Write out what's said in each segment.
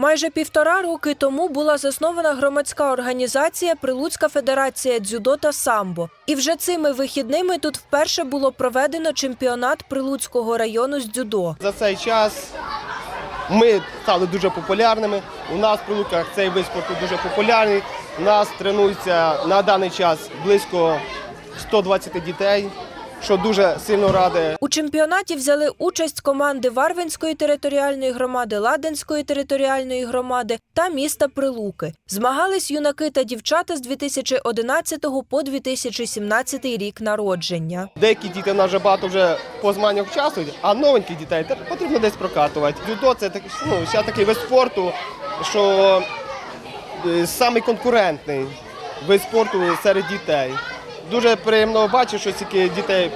Майже півтора роки тому була заснована громадська організація Прилуцька федерація дзюдо та самбо. І вже цими вихідними тут вперше було проведено чемпіонат Прилуцького району з дзюдо. За цей час ми стали дуже популярними. У нас в Прилуках цей вид спорту дуже популярний. У нас тренується на даний час близько 120 дітей, що дуже сильно радує. У чемпіонаті взяли участь команди Варвинської територіальної громади, Ладенської територіальної громади та міста Прилуки. Змагались юнаки та дівчата з 2011 по 2017 рік народження. Деякі діти в нас вже багато вже по змаганнях участвують, а новеньких дітей те- потрібно десь прокатувати. Дзюдо це так, ну, ще такий вид спорту, що е, самий конкурентний вид спорту серед дітей. Дуже приємно бачити, що стільки дітей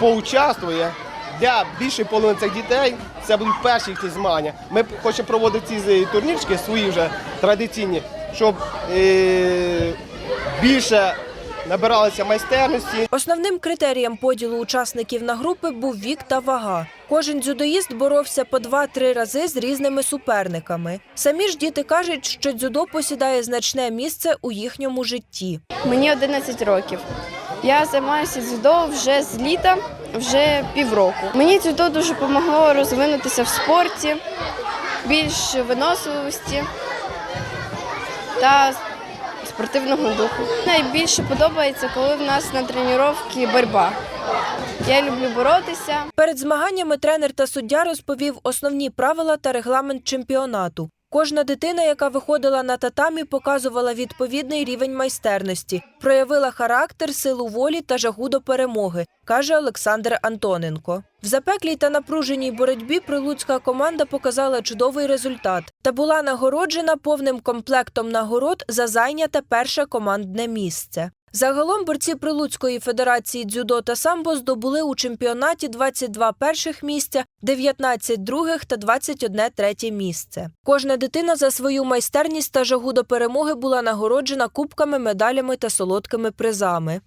поучаствує. Для більшої половини цих дітей це будуть перші їхні змагання. Ми хочемо проводити ці турнірчики свої вже традиційні, щоб е, більше набиралися майстерності. Основним критерієм поділу учасників на групи був вік та вага. Кожен дзюдоїст боровся по 2-3 рази з різними суперниками. Самі ж діти кажуть, що дзюдо посідає значне місце у їхньому житті. Мені 11 років. Я займаюся дзюдо вже з літа, вже півроку. Мені дзюдо дуже допомогло розвинутися в спорті, більш виносливості та спортивного духу. Найбільше подобається, коли в нас на тренуванні боротьба. Я люблю боротися. Перед змаганнями тренер та суддя розповів основні правила та регламент чемпіонату. Кожна дитина, яка виходила на татамі, показувала відповідний рівень майстерності, проявила характер, силу волі та жагу до перемоги, каже Олександр Антоненко. В запеклій та напруженій боротьбі прилуцька команда показала чудовий результат та була нагороджена повним комплектом нагород за зайняте перше командне місце. Загалом борці Прилуцької федерації дзюдо та самбо здобули у чемпіонаті 22 перших місця, 19 других та 21 третє місце. Кожна дитина за свою майстерність та жагу до перемоги була нагороджена кубками, медалями та солодкими призами.